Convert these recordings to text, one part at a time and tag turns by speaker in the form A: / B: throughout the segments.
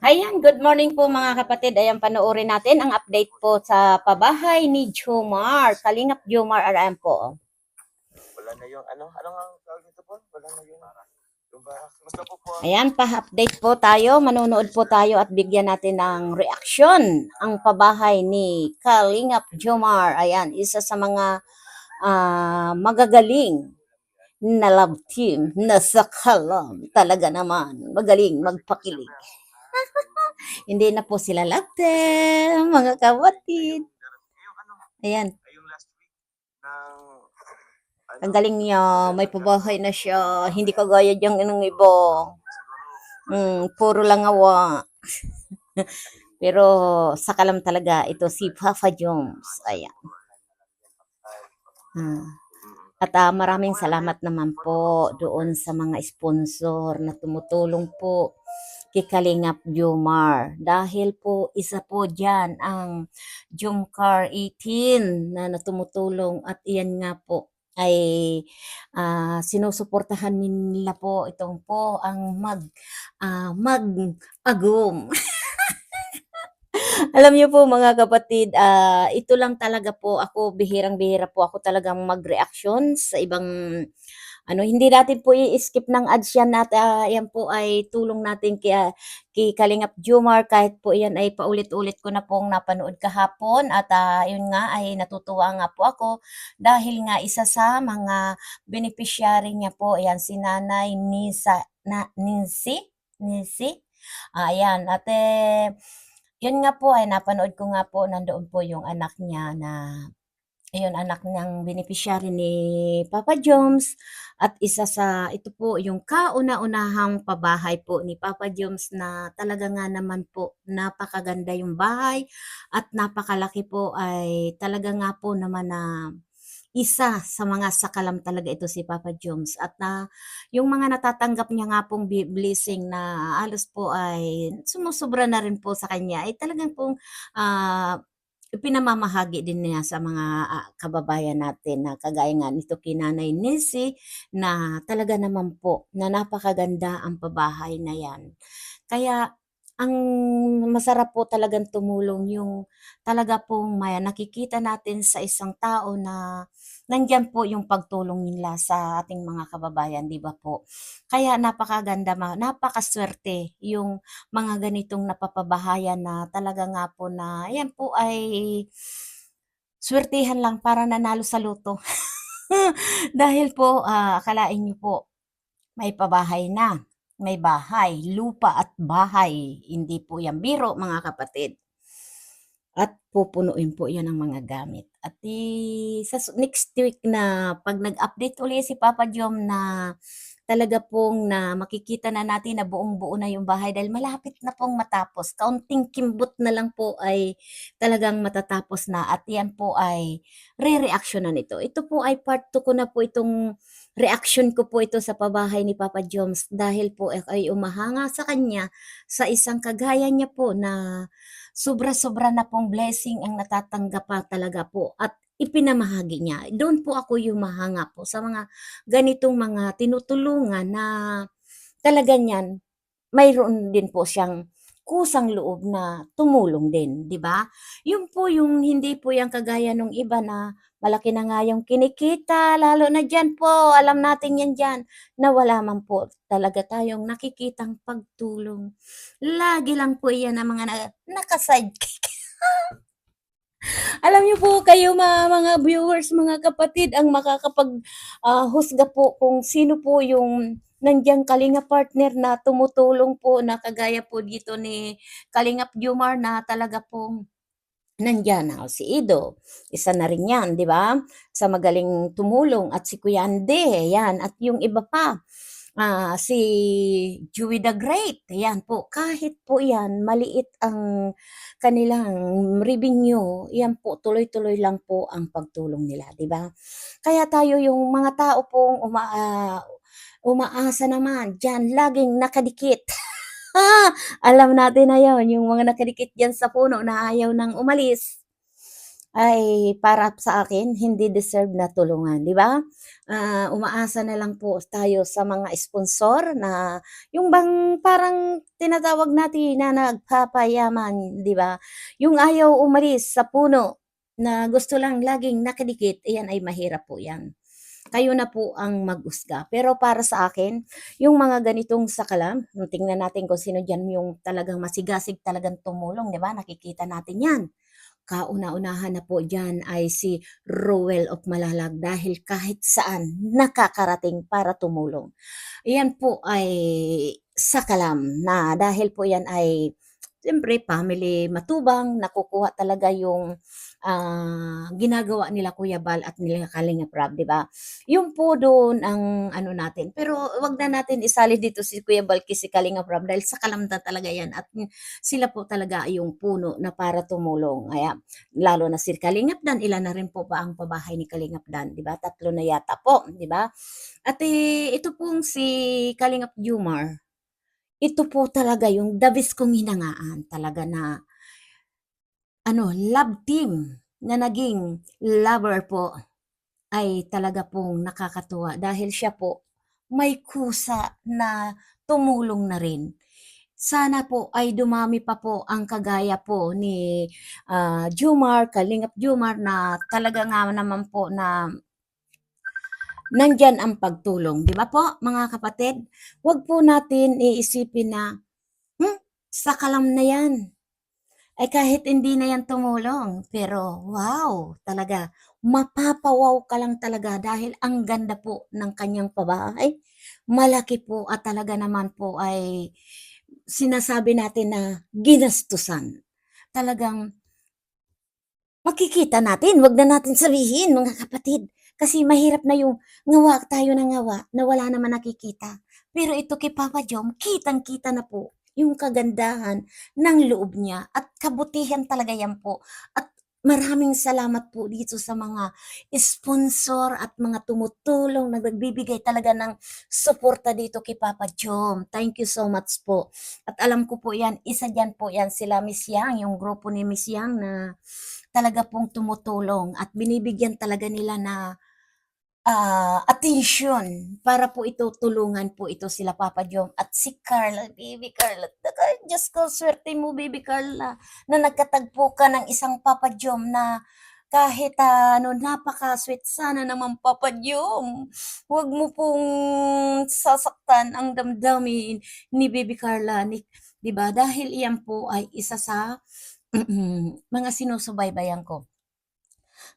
A: Ayan, good morning po mga kapatid. Ayan, panoorin natin ang update po sa pabahay ni Jomar. Kalingap Jomar, ayan po.
B: Wala na yung ano, ano nga ang tawag nito po? Wala na yung yung. Basta po po.
A: Ayan, pa-update po tayo. Manonood po tayo at bigyan natin ng reaksyon ang pabahay ni Kalingap Jomar. Ayan, isa sa mga ah, magagaling na love team na sa kalam. Talaga naman, magaling magpakilig. Hindi na po sila love team, mga kapatid. Ayan, ang galing niya, may pabahay na siya, hindi kagaya diyang inong iba. Mm, puro lang awa. Pero sa kalam talaga, ito si Papa Jones. Ayan. Ah. At ah, maraming salamat naman po doon sa mga sponsor na tumutulong po kay Kalingap Jomar. Dahil po isa po dyan ang Jomcar 18 na natumutulong at iyan nga po ay ah, sinusuportahan nila po itong po ang mag ah, mag-agum. Alam niyo po mga kapatid, ah, ito lang talaga po ako, bihirang-bihira po ako talagang mag-reaction sa ibang ano, hindi natin po i-skip ng ads yan at ah, yan po ay tulong natin kay, kay Kalingap Jumar. Kahit po yan ay paulit-ulit ko na pong napanood kahapon at ah, yun nga ay natutuwa nga po ako dahil nga isa sa mga beneficiary niya po, ayan si Nanay Nisa, na, Ninsi, Ninsi, ayan, at eh, yun nga po ay napanood ko nga po nandoon po yung anak niya na ayun anak ng beneficiary ni Papa Joms. At isa sa ito po yung kauna-unahang pabahay po ni Papa Joms na talaga nga naman po napakaganda yung bahay at napakalaki po ay talaga nga po naman na isa sa mga sakalam talaga ito si Papa Joms at na yung mga natatanggap niya nga pong blessing na alos po ay sumusobra na rin po sa kanya ay talagang pong ah, pinamamahagi din niya sa mga ah, kababayan natin na kagaya nga nito kay Nanay Nisi na talaga naman po na napakaganda ang pabahay na yan. Kaya ang masarap po talagang tumulong yung talaga pong may nakikita natin sa isang tao na nandyan po yung pagtulong nila sa ating mga kababayan, di ba po? Kaya napakaganda, napakaswerte yung mga ganitong napapabahayan na talaga nga po na yan po ay swertihan lang para nanalo sa loto. Dahil po, ah, akalain niyo po, may pabahay na, may bahay, lupa at bahay. Hindi po yan biro mga kapatid. At pupunuin po yan ng mga gamit. At i, sa next week na pag nag-update uli si Papa Jom na talaga pong na makikita na natin na buong-buo na yung bahay dahil malapit na pong matapos. Kaunting kimbot na lang po ay talagang matatapos na at yan po ay re-reaction na nito. Ito po ay part 2 ko na po itong reaction ko po ito sa pabahay ni Papa Joms dahil po ay umahanga sa kanya sa isang kagaya niya po na sobra-sobra na pong blessing ang natatanggap pa talaga po at ipinamahagi niya. Doon po ako humahanga po sa mga ganitong mga tinutulungan na talaga niyan mayroon din po siyang kusang loob na tumulong din, di ba? Yun po yung hindi po yung kagaya nung iba na malaki na nga yung kinikita, lalo na dyan po, alam natin yan dyan, na wala man po talaga tayong nakikitang pagtulong. Lagi lang po iyan ang mga na, naka-sidekick. Alam niyo po kayo mga, mga viewers, mga kapatid, ang makakapag ah, husga po kung sino po yung nandiyan kalinga partner na tumutulong po na kagaya po dito ni Kalingap Jumar na talaga pong nandiyan na si Ido. Isa na rin yan, di ba? Sa magaling tumulong at si Kuya Ande, yan. At yung iba pa, ah, si Joey the Great, yan po. Kahit po yan, maliit ang kanilang revenue, yan po, tuloy-tuloy lang po ang pagtulong nila, di ba? Kaya tayo yung mga tao pong uma, ah, umaasa naman, dyan, laging nakadikit. Alam natin na yon yung mga nakadikit dyan sa puno na ayaw nang umalis. ay para sa akin hindi deserve na tulungan, 'di ba? Ah, umaasa na lang po tayo sa mga sponsor na yung bang parang tinatawag natin na nagpapayaman, 'di ba? Yung ayaw umalis sa puno na gusto lang laging nakadikit, ayan ay mahirap po 'yan. Kayo na po ang mag-usga. Pero para sa akin, yung mga ganitong sakalam, tingnan natin kung sino diyan yung talagang masigasig talagang tumulong, 'di ba? Nakikita natin 'yan. Kauna-unahan na po diyan ay si Rowell of Malalag dahil kahit saan nakakarating para tumulong. Iyan po ay sakalam na dahil po yan ay siyempre family matubang, nakukuha talaga yung ah, ginagawa nila Kuya Bal at nila Kalinga Prab, di ba? Yung po doon ang ano natin. Pero wag na natin isali dito si Kuya Bal si Kalinga Prab dahil sa kalamda talaga yan at sila po talaga yung puno na para tumulong. Kaya lalo na si Kalingap Dan, ilan na rin po ba ang pabahay ni Kalingap Dan, di ba? Tatlo na yata po, di ba? At eh, ito pong si Kalingap Jumar, ito po talaga yung dabis kong hinangaan talaga na ano, love team na naging lover po ay talaga pong nakakatuwa dahil siya po may kusa na tumulong na rin. Sana po ay dumami pa po ang kagaya po ni ah, Jumar, Kalingap Jumar na talaga nga naman po na nandyan ang pagtulong. Di ba po mga kapatid? Huwag po natin iisipin na, hmm, sakalam na yan. Ay kahit hindi na yan tumulong, pero wow, talaga, mapapawaw ka lang talaga dahil ang ganda po ng kanyang pabahay. Malaki po at talaga naman po ay sinasabi natin na ginastusan. Talagang makikita natin, wag na natin sabihin mga kapatid. Kasi mahirap na yung ngawa tayo ng ngawa na wala naman nakikita. Pero ito kay Papa Jom, kitang-kita na po yung kagandahan ng loob niya at kabutihan talaga yan po. At maraming salamat po dito sa mga sponsor at mga tumutulong na nagbibigay talaga ng suporta dito kay Papa Jom. Thank you so much po. At alam ko po yan, isa dyan po yan sila Miss Yang, yung grupo ni Miss Yang na talaga pong tumutulong at binibigyan talaga nila na ah, attention para po ito tulungan po ito sila Papa Jom at si Carla, baby Carla. Taka, Diyos ko, swerte mo baby Carla na nagkatagpo ka ng isang Papa Jom na kahit ah, ano, napaka-sweet sana naman Papa Jom. Huwag mo pong sasaktan ang damdamin ni baby Carla, ni, 'di ba? Dahil iyan po ay isa sa mga sinusubaybayan ko.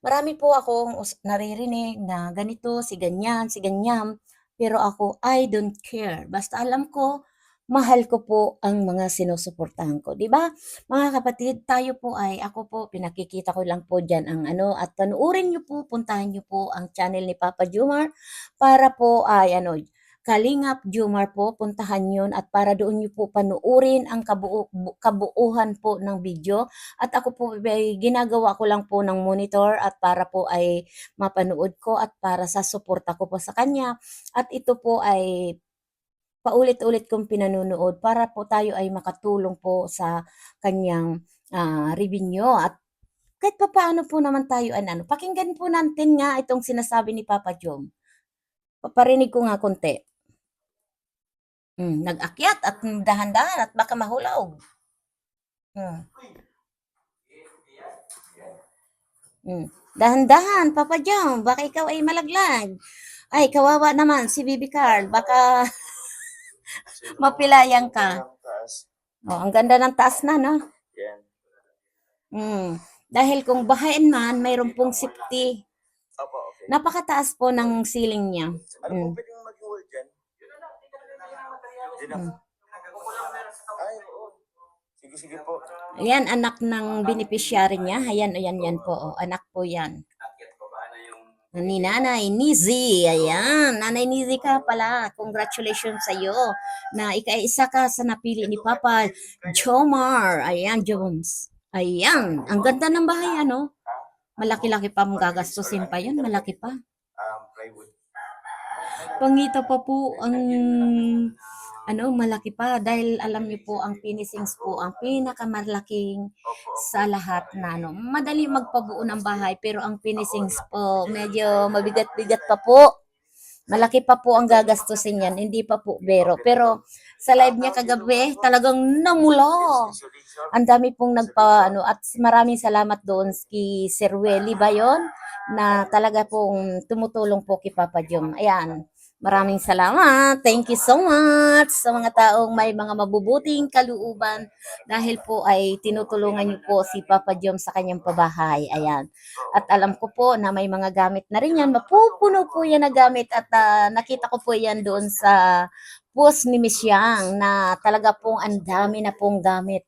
A: Marami po akong naririnig na ganito, si ganyan, si ganyan. Pero ako, I don't care. Basta alam ko, mahal ko po ang mga sinusuportahan ko. 'Di ba? Mga kapatid, tayo po ay, ako po, pinakikita ko lang po dyan ang ano, at panuorin nyo po, puntahan nyo po ang channel ni Papa Jumar para po ay ano, Kalingap Jumar po, puntahan yun at para doon nyo po panuorin ang kabuo, bu- kabuuhan po ng video. At ako po ay ginagawa ko lang po ng monitor at para po ay mapanood ko at para sa suporta ko po sa kanya. At ito po ay paulit-ulit kong pinanunood para po tayo ay makatulong po sa kanyang ah, revenue at kahit pa paano po naman tayo an ano, pakinggan po natin nga itong sinasabi ni Papa Jom. Paparinig ko nga konti. Hmm, nag-akyat at dahan-dahan at baka mahulog. Hmm. Hmm. Dahan-dahan, Papa Jom, baka ikaw ay malaglag. Ay, kawawa naman si Bibi Carl, baka
B: Sino-
A: Mapilayan ka. Oh, ang ganda ng taas na, no?
B: Yan.
A: Hmm. Dahil kung bahain man, mayroon pong safety. Napakataas po ng ceiling niya.
B: Ano
A: Mm.
B: po pwedeng maging wall dyan? Na. Ay. Sige, sige po.
A: Ayan, anak ng beneficiary niya. Ayan, ayan, yan po. Oh, anak po yan. Ni Nanay Nizi. Ayan, Nanay Nizi ka pala. Congratulations sa iyo na ika-isa ka sa napili ni Papa Jomar. Ayan, Joms. Ayan, ang ganda ng bahay, ano? Malaki-laki pa mong gagastusin pa yun. Malaki pa.
B: Um.
A: Pangita pa po ang ano, malaki pa dahil alam niyo po ang finisings po ang pinakamalaking sa lahat na ano. Madali magpabuo ng bahay pero ang finisings po medyo mabigat-bigat pa po. Malaki pa po ang gagastusin yan, hindi pa po bero. Pero sa live niya kagabi, talagang namula. Ang dami pong nagpa ano at maraming salamat doon kay Sir Welly ba yun? Na talaga pong tumutulong po kay Papa Jom. Ayan. Maraming salamat. Thank you so much sa mga taong may mga mabubuting kalooban dahil po ay tinutulungan niyo po si Papa Jom sa kanyang pabahay. Ayan. At alam ko po na may mga gamit na rin yan. Mapupuno po yan na gamit at ah, nakita ko po yan doon sa post ni Miss Yang na talaga pong ang dami na pong gamit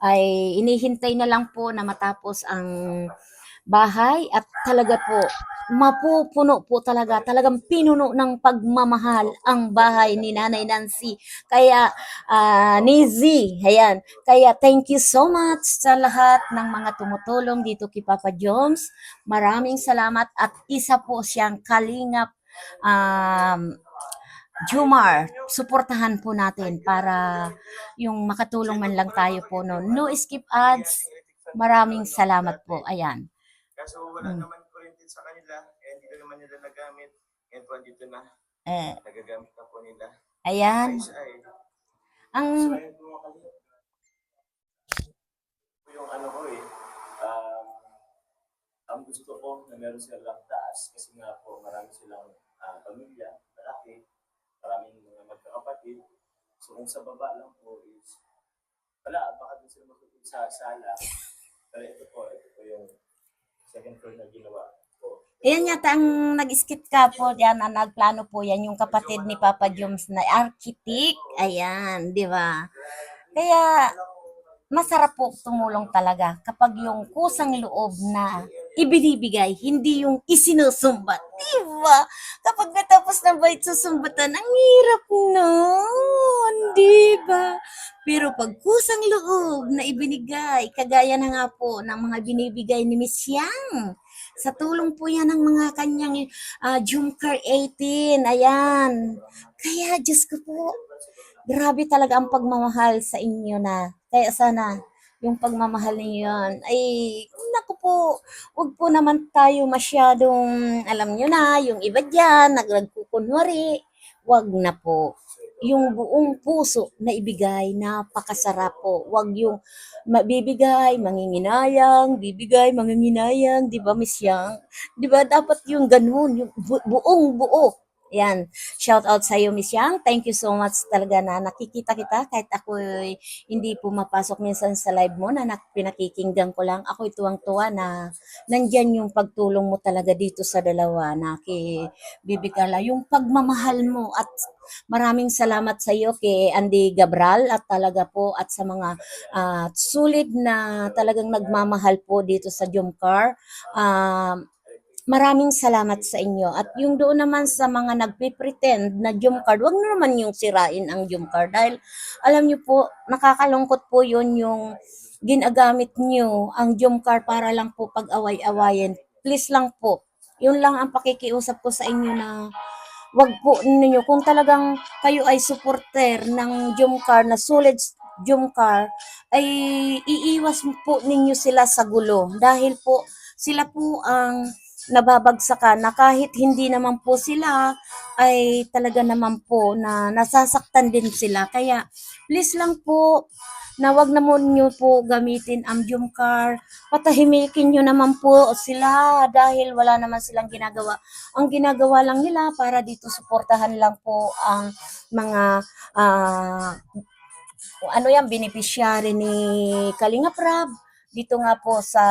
A: ay inihintay na lang po na matapos ang bahay at talaga po mapupuno po talaga talagang pinuno ng pagmamahal ang bahay ni Nanay Nancy kaya ah, ni Z ayan kaya thank you so much sa lahat ng mga tumutulong dito kay Papa Jones maraming salamat at isa po siyang kalingap um, Jumar, suportahan po natin para yung makatulong man lang tayo po no. No skip ads. Maraming salamat po. Ayan.
B: Kaso wala
A: Mm.
B: naman kuryente sa kanila, eh hindi na naman nila nagamit. Ngayon po andito na,
A: Eh,
B: nagagamit na po nila.
A: ayan.
B: Ayos ay.
A: Ang
B: So ayun po mga kalingap. Ito yung ano ko eh. Um, ang gusto ko na meron silang taas kasi nga po marami silang ah, pamilya, malaki, maraming mga magkakapatid. So kung sa baba lang po is wala, baka din sila matutulog sa sala. Pero ito po, ito po yung second floor na ginawa ko.
A: Ayan yata ang nag-skip ka po, yan ang nagplano po yan, yung kapatid ni Papa Jones na architect. Ayan, di ba? Kaya, masarap po tumulong talaga kapag yung kusang loob na ibinibigay, hindi yung isinusumbat. Di ba? Kapag natapos na ba susumbatan, ang hirap nun. Di ba? Pero pag kusang loob na ibinigay, kagaya na nga po ng mga binibigay ni Miss Yang, sa tulong po yan ng mga kanyang uh, Jumcar 18, ayan. Kaya, Diyos ko po, grabe talaga ang pagmamahal sa inyo na. Kaya sana, yung pagmamahal niyo yan, ay, naku po, wag po naman tayo masyadong, alam nyo na, yung iba dyan, nag- nagkukunwari, wag na po. Yung buong puso na ibigay, napakasarap po. Wag yung mabibigay, manginginayang, bibigay, manginginayang, di ba, Miss Yang? Di ba, dapat yung ganun, yung bu- buong buo. Yan. Shout out sa iyo, Miss Yang. Thank you so much talaga na nakikita kita kahit ako hindi pumapasok minsan sa live mo na nak- pinakikinggan ko lang. Ako tuwang-tuwa na nandyan yung pagtulong mo talaga dito sa dalawa na kay Bibi Carla. Yung pagmamahal mo at maraming salamat sa iyo kay Andy Gabral at talaga po at sa mga ah, sulit na talagang nagmamahal po dito sa Jumcar. Um, maraming salamat sa inyo. At yung doon naman sa mga nagpe-pretend na Jum card, wag na naman yung sirain ang Jum card. Dahil alam niyo po, nakakalungkot po yun yung ginagamit niyo ang Jum card para lang po pag-away-awayin. Please lang po. Yun lang ang pakikiusap ko sa inyo na wag po ninyo kung talagang kayo ay supporter ng Jumcar na solid Jumcar ay iiwas po ninyo sila sa gulo dahil po sila po ang nababagsakan na kahit hindi naman po sila ay talaga naman po na nasasaktan din sila. Kaya please lang po na wag naman nyo po gamitin ang Jumcar patahimikin nyo naman po sila dahil wala naman silang ginagawa. Ang ginagawa lang nila para dito suportahan lang po ang mga ah, ano yan, beneficiary ni Kalinga Prab. Dito nga po sa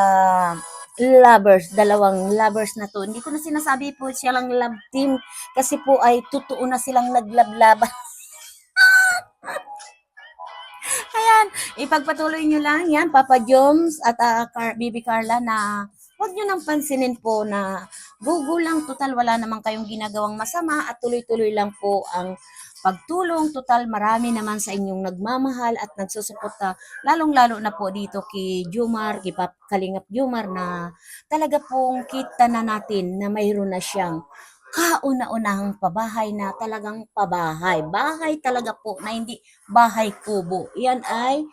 A: lovers, dalawang lovers na to. Hindi ko na sinasabi po siya lang love team kasi po ay totoo na silang naglablaban. Ayan, ipagpatuloy nyo lang yan, Papa Joms at ah, Car- Bibi Carla na huwag nyo nang pansinin po na gugu lang, total wala naman kayong ginagawang masama at tuloy-tuloy lang po ang pagtulong. Total marami naman sa inyong nagmamahal at nagsusuporta, lalong-lalo na po dito kay Jumar, kay Pap Kalingap Jumar na talaga pong kita na natin na mayroon na siyang kauna-unahang pabahay na talagang pabahay. Bahay talaga po na hindi bahay kubo. Yan ay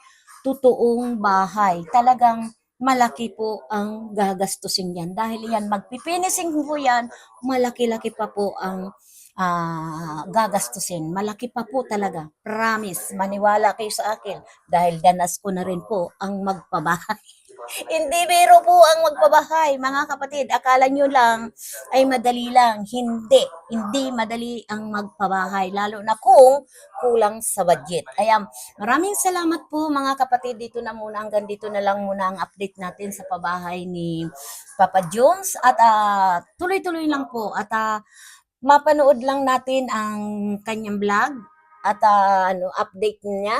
A: totoong bahay. Talagang malaki po ang gagastusin yan. Dahil yan, magpipinising po yan, malaki-laki pa po ang ah, gagastusin. Malaki pa po talaga. Promise, maniwala kayo sa akin. Dahil danas ko na rin po ang magpabahay. Hindi biro po ang magpabahay, mga kapatid. Akala nyo lang ay madali lang. Hindi. Hindi madali ang magpabahay. Lalo na kung kulang sa budget. Kaya maraming salamat po mga kapatid. Dito na muna. Hanggang dito na lang muna ang update natin sa pabahay ni Papa Jones. At ah, tuloy-tuloy lang po. At ah, mapanood lang natin ang kanyang vlog. At ah, ano, update niya.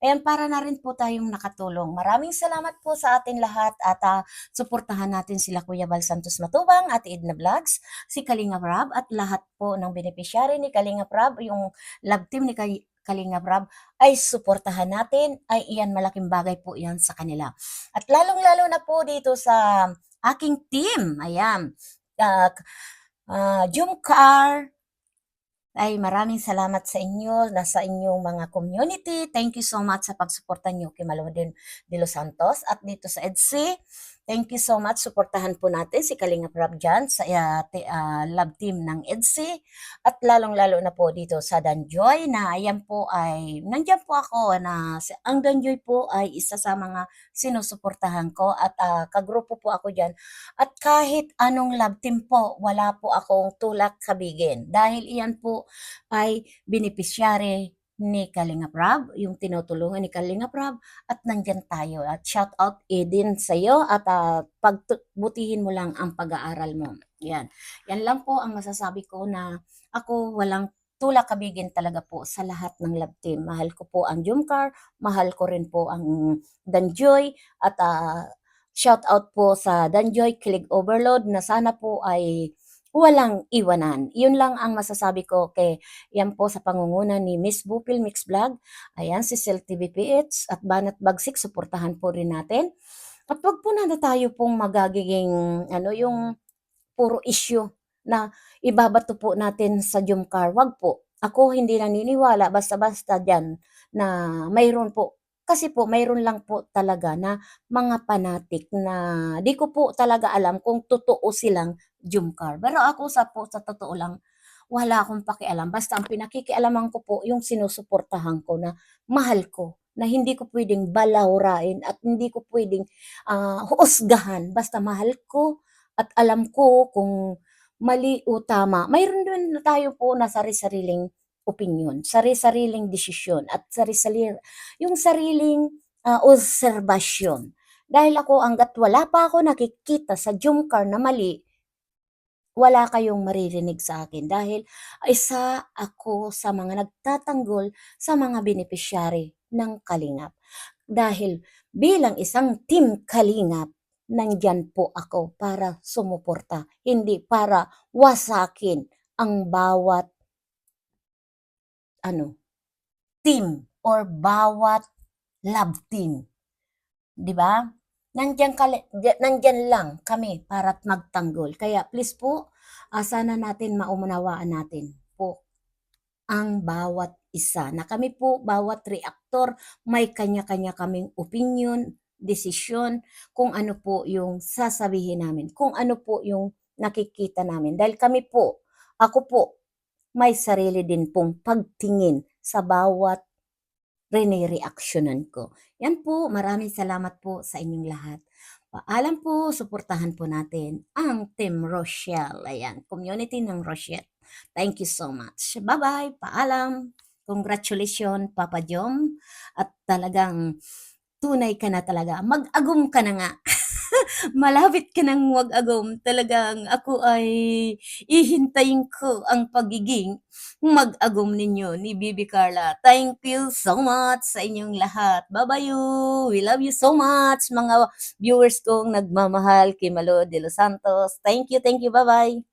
A: Ayan, para na rin po tayong nakatulong. Maraming salamat po sa atin lahat at ah, suportahan natin sila Kuya Bal Santos Matubang, Ate Edna Vlogs, si Kalinga Rab at lahat po ng beneficiary ni Kalinga Rab, yung love team ni Kay- Kalinga Rab ay suportahan natin. Ay iyan, malaking bagay po yan sa kanila. At lalong-lalo na po dito sa aking team. Ayan. Uh, uh, Jumcar, ay maraming salamat sa inyo, nasa inyong mga community. Thank you so much sa pagsuporta nyo kay Malodin de Los Santos at dito sa EDC. Thank you so much. Suportahan po natin si Kalinga Prab dyan sa uh, uh, love team ng EDC. At lalong-lalo na po dito sa Danjoy na ayan po ay, nandyan po ako na si- ang Danjoy po ay isa sa mga sinusuportahan ko at uh, kagrupo po ako dyan. At kahit anong love team po, wala po akong tulak kabigin. Dahil iyan po ay beneficiary ni Kalinga Prab, yung tinutulungan ni Kalinga Prab, at nandyan tayo. At shout out Eden sa iyo at uh, pagbutihin mo lang ang pag-aaral mo. Yan. Yan lang po ang masasabi ko na ako walang tulak kabigin talaga po sa lahat ng love team. Mahal ko po ang Jumcar, mahal ko rin po ang Danjoy, at uh, shout out po sa Danjoy Kilig Overload na sana po ay walang iwanan. Yun lang ang masasabi ko kay yan po sa pangunguna ni Miss Bupil Mix Vlog. Ayan, si Cel TVPH at Banat Bagsik, suportahan po rin natin. At wag po na tayo pong magagiging ano yung puro issue na ibabato po natin sa Jumcar. Wag po. Ako hindi naniniwala basta-basta dyan na mayroon po kasi po mayroon lang po talaga na mga panatik na di ko po talaga alam kung totoo silang Jumcar. Pero ako sa po sa totoo lang wala akong pakialam. Basta ang pinakikialaman ko po yung sinusuportahan ko na mahal ko na hindi ko pwedeng balawrain at hindi ko pwedeng uh, husgahan. Basta mahal ko at alam ko kung mali o tama. Mayroon din tayo po na sari-sariling opinion, sari-sariling desisyon at sari-sariling yung sariling uh, obserbasyon. Dahil ako hanggat wala pa ako nakikita sa Jumcar na mali, wala kayong maririnig sa akin dahil isa ako sa mga nagtatanggol sa mga beneficiary ng Kalingap. Dahil bilang isang team Kalingap, nandyan po ako para sumuporta, hindi para wasakin ang bawat ano team or bawat love team. 'Di ba? Nandiyan, kali, nandiyan lang kami para magtanggol. Kaya please po, uh, sana natin maumunawaan natin po ang bawat isa. Na kami po, bawat reaktor, may kanya-kanya kaming opinion, desisyon, kung ano po yung sasabihin namin, kung ano po yung nakikita namin. Dahil kami po, ako po, may sarili din pong pagtingin sa bawat rene-reactionan ko. Yan po, maraming salamat po sa inyong lahat. Paalam po, suportahan po natin ang Team Rochelle. Ayan, community ng Rochelle. Thank you so much. Bye-bye, paalam. Congratulations, Papa Jom. At talagang tunay ka na talaga. Mag-agum ka na nga. Malapit ka nang mag-agum. Talagang ako ay ihintayin ko ang pagiging mag-agum ninyo ni Bibi Carla. Thank you so much sa inyong lahat. Bye-bye you. We love you so much mga viewers kong nagmamahal kay Malo de los Santos. Thank you, thank you. Bye-bye.